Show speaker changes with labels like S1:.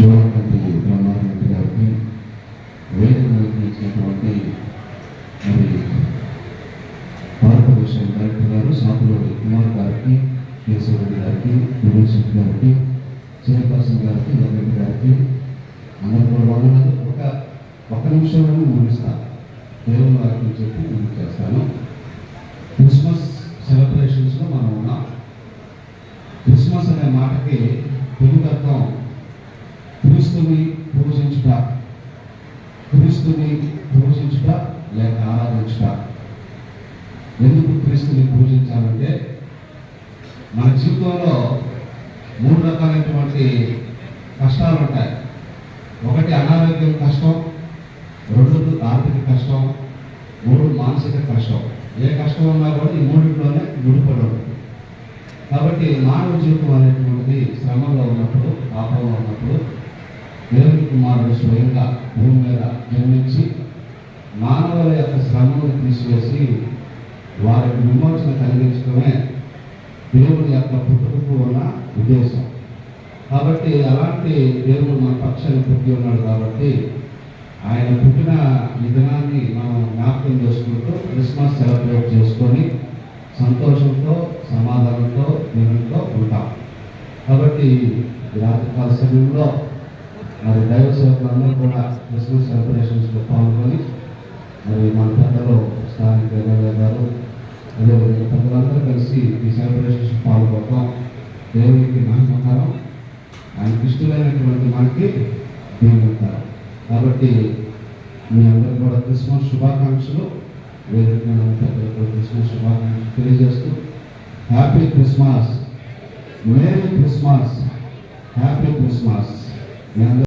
S1: యువకంటి బ్రహ్మారెడ్డి గారికి వేదిక నిర్వహించినటువంటి మరి కార్పొరేషన్ డైరెక్టర్ గారు సాతులోడి కుమార్ గారికి కేశవరెడ్డి గారికి విజయశెట్టి గారికి చైర్పర్సన్ గారికి వెంకట గారికి అందరూ కూడా వందనాలు ఒక ఒక నిమిషంలో ముగిస్తా దేవుని వాక్యం చెప్పి ముందుకు చేస్తాను క్రిస్మస్ సెలబ్రేషన్స్లో మనం ఉన్నాం. క్రిస్మస్ అనే మాటకి క్రీస్తుని దూషించుట లేక ఆరాధించుట? ఎందుకు క్రీస్తుని పూజించాలంటే మన జీవితంలో మూడు రకాలైనటువంటి కష్టాలు ఉంటాయి ఒకటి అనారోగ్యం కష్టం రెండు ఆర్థిక కష్టం మూడు మానసిక కష్టం. ఏ కష్టం ఉన్నా కూడా ఈ మూడింటిలోనే ముడిపడి ఉంటుంది కాబట్టి మానవ జీవితం అనేటువంటిది శ్రమంలో ఉన్నప్పుడు పాపంలో ఉన్నప్పుడు కుమారుడు స్వయంగా భూమి మీద జన్మించి మానవుల యొక్క శ్రమను తీసివేసి వారికి విమోచన కలిగించడమే దేవుని యొక్క పుట్టుకు ఉన్న ఉద్దేశం. కాబట్టి అలాంటి దేవుడు మన పక్షాన్ని పుట్టి ఉన్నాడు కాబట్టి ఆయన పుట్టిన ఈ దినాన్ని మనం జ్ఞాపకం చేసుకుంటూ క్రిస్మస్ సెలబ్రేట్ చేసుకొని సంతోషంతో సమాధానంతో దీనంతో ఉంటాం. కాబట్టి రాత్రికాల సమయంలో మరి దైవ సేవకులందరూ కూడా క్రిస్మస్ సెలబ్రేషన్స్లో పాల్గొని మరి మన పెద్దలో స్థానిక ఎమ్మెల్యే గారు అదేవిధంగా పెద్దలందరూ కలిసి ఈ సెలబ్రేషన్స్ పాల్గొనడం దేవునికి మహిమకరం. ఆయన ఇష్టమైనటువంటి మనకి దీవెనకరం కాబట్టి మీ అందరూ కూడా క్రిస్మస్ శుభాకాంక్షలు. వేదిక పెద్దలకు క్రిస్మస్ శుభాకాంక్షలు తెలియజేస్తూ happy Christmas. Merry Christmas. Happy Christmas. మీ అందరూ